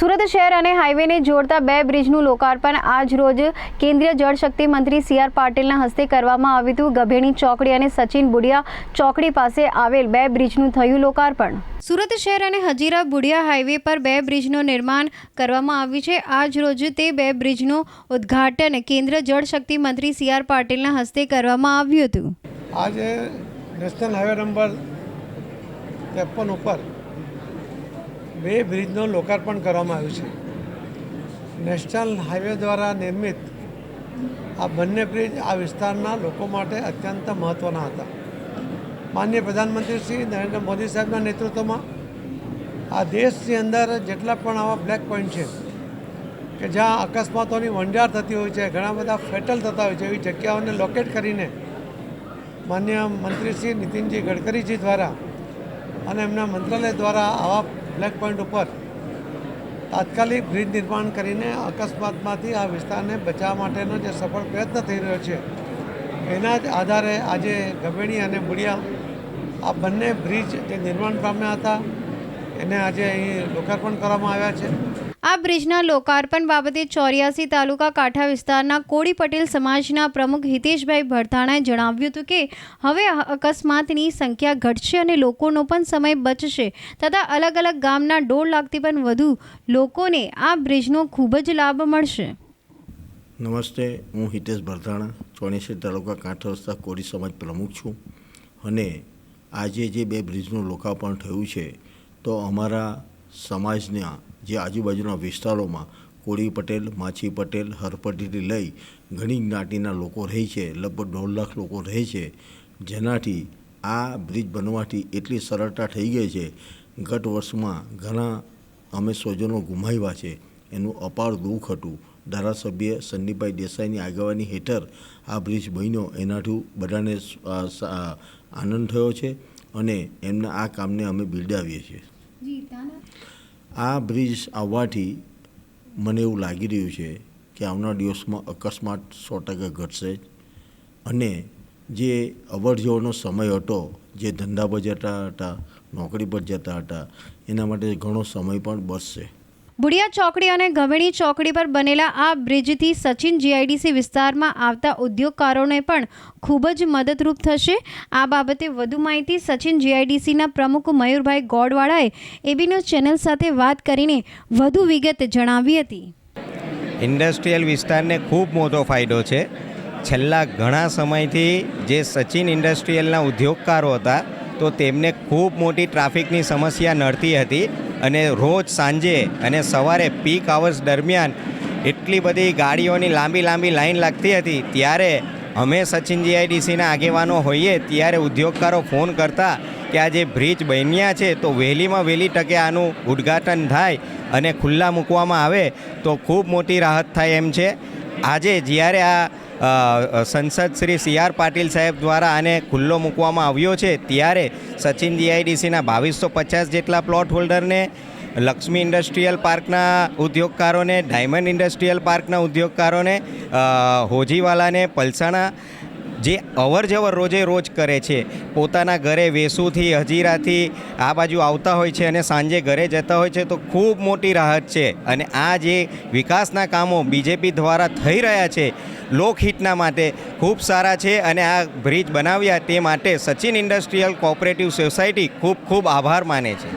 સુરત શહેર અને હાઈવેને જોડતા બે બ્રિજનું લોકાર્પણ આજ રોજ કેન્દ્રીય જળશક્તિ મંત્રી સી આર પાટીલના હસ્તે કરવામાં આવ્યું હતું. ગભેણી ચોકડી અને સચિન બુડિયા ચોકડી પાસે આવેલ બે બ્રિજનું થયું લોકાર્પણ. સુરત શહેર અને હજીરા બુડિયા હાઈવે પર બે બ્રિજનું નિર્માણ કરવામાં આવ્યું છે. આજ રોજ તે બે બ્રિજનું ઉદ્ઘાટન કેન્દ્ર જળશક્તિ મંત્રી સી આર પાટીલના હસ્તે કરવામાં આવ્યું હતું. આજે નેશનલ હાઈવે નંબર ત્રેપન ઉપર બે બ્રિજનું લોકાર્પણ કરવામાં આવ્યું છે. નેશનલ હાઈવે દ્વારા નિર્મિત આ બંને બ્રિજ આ વિસ્તારના લોકો માટે અત્યંત મહત્ત્વના હતા. માનનીય પ્રધાનમંત્રી શ્રી નરેન્દ્ર મોદી સાહેબના નેતૃત્વમાં આ દેશની અંદર જેટલા પણ આવા બ્લેક પોઈન્ટ છે કે જ્યાં અકસ્માતોની વંજાર થતી હોય છે, ઘણા બધા ફેટલ થતા હોય છે, એવી જગ્યાઓને લોકેટ કરીને માન્ય મંત્રી શ્રી નીતિનજી ગડકરીજી દ્વારા અને એમના મંત્રાલય દ્વારા આવા બ્લેક પોઈન્ટ ઉપર તાત્કાલિક બ્રિજ નિર્માણ કરીને અકસ્માતમાંથી આ વિસ્તારને બચાવવા માટેનો જે સફળ પ્રયત્ન થઈ રહ્યો છે, એના જ આધારે આજે ગભેણી અને બુડિયા આ બંને બ્રિજ જે નિર્માણ પામ્યા હતા, એને આજે અહીં લોકાર્પણ કરવામાં આવ્યા છે. આ બ્રિજના લોકાર્પણ બાબતે ચોર્યાસી તાલુકા કાંઠા વિસ્તારના કોળી પટેલ સમાજના પ્રમુખ હિતેશભાઈ ભરથાણાએ જણાવ્યું હતું કે, હવે અકસ્માતની સંખ્યા ઘટશે અને લોકોનો પણ સમય બચશે. તથા અલગ અલગ ગામના દોઢ લાખથી પણ વધુ લોકોને આ બ્રિજનો ખૂબ જ લાભ મળશે. નમસ્તે, હું હિતેશ ભરથાણા, ચોર્યાસી તાલુકા કાંઠા વિસ્તાર કોળી સમાજ પ્રમુખ છું. અને આજે જે બે બ્રિજનું લોકાર્પણ થયું છે, તો અમારા સમાજના જે આજુબાજુના વિસ્તારોમાં કોળી પટેલ, માછી પટેલ હરપટીથી લઈ ઘણી જ્ઞાતિના લોકો રહે છે, લગભગ દોઢ લાખ લોકો રહે છે. જેનાથી આ બ્રિજ બનવાથી એટલી સરળતા થઈ ગઈ છે. ગત વર્ષમાં ઘણા અમે સ્વજનો ગુમાવ્યા છે. એનું અપાર દુઃખ હતું. ધારાસભ્ય સન્નીભાઈ દેસાઈની આગેવાની હેઠળ આ બ્રિજ બન્યો. એનાથી બધાને આનંદ થયો છે અને એમના આ કામને અમે બિરદાવીએ છીએ. આ બ્રિજ આવવાથી મને એવું લાગી રહ્યું છે કે આવનાર દિવસમાં અકસ્માત સો ટકા ઘટશે જ અને જે અવર જવરનો સમય હતો, જે ધંધા પર જતા હતા, નોકરી પર જતા હતા, એના માટે ઘણો સમય પણ બચશે. બુડિયા ચોકડી અને ગવેણી ચોકડી પર બનેલા આ બ્રિજથી સચિન જીઆઈડીસી વિસ્તારમાં આવતા ઉદ્યોગકારોને પણ ખૂબ જ મદદરૂપ થશે. આ બાબતે વધુ માહિતી સચિન જીઆઈડીસીના પ્રમુખ મયુરભાઈ ગોડવાળાએ એબી ન્યૂઝ ચેનલ સાથે વાત કરીને વધુ વિગત જણાવી હતી. ઇન્ડસ્ટ્રીયલ વિસ્તારને ખૂબ મોટો ફાયદો છે. છેલ્લા ઘણા સમયથી જે સચિન ઇન્ડસ્ટ્રીયલના ઉદ્યોગકારો હતા, તો તેમને ખૂબ મોટી ટ્રાફિકની સમસ્યા નડતી હતી. અને રોજ સાંજે અને સવારે પીક આવર્સ દરમિયાન એટલી બધી ગાડીઓની લાંબી લાંબી લાઈન લાગતી હતી. ત્યારે અમે સચિન જીઆઈડીસીના આગેવાનો હોઈએ ત્યારે ઉદ્યોગકારો ફોન કરતા કે આ જે બ્રિજ બન્યા છે તો વહેલીમાં વહેલી તકે આનું ઉદ્ઘાટન થાય અને ખુલ્લા મૂકવામાં આવે તો ખૂબ મોટી રાહત થાય એમ છે. આજે જ્યારે આ સંસદ શ્રી સી આર પાટીલ સાહેબ દ્વારા આને ખુલ્લો મૂકવામાં આવ્યો છે. ત્યારે સચિન જીઆઈડીસીના બાવીસો પચાસ જેટલા પ્લોટ હોલ્ડરને લક્ષ્મી ઇન્ડસ્ટ્રીયલ પાર્કના ઉદ્યોગકારોને, ડાયમંડ ઇન્ડસ્ટ્રીયલ પાર્કના ઉદ્યોગકારોને હોજીવાલાને, પલસાણા જે અવર જવર રોજે રોજ કરે છે. પોતાના ઘરે વેસુથી, હજીરાથી આ બાજુ આવતા હોય છે અને સાંજે ઘરે જતા હોય છે તો ખૂબ મોટી રાહત છે. અને આ જે વિકાસના કામો બીજેપી દ્વારા થઈ રહ્યા છે લોકહિતના માટે ખૂબ સારા છે અને આ બ્રિજ બનાવ્યા તે માટે સચિન ઇન્ડસ્ટ્રીયલ કોઓપરેટિવ સોસાયટી ખૂબ ખૂબ આભાર માને છે.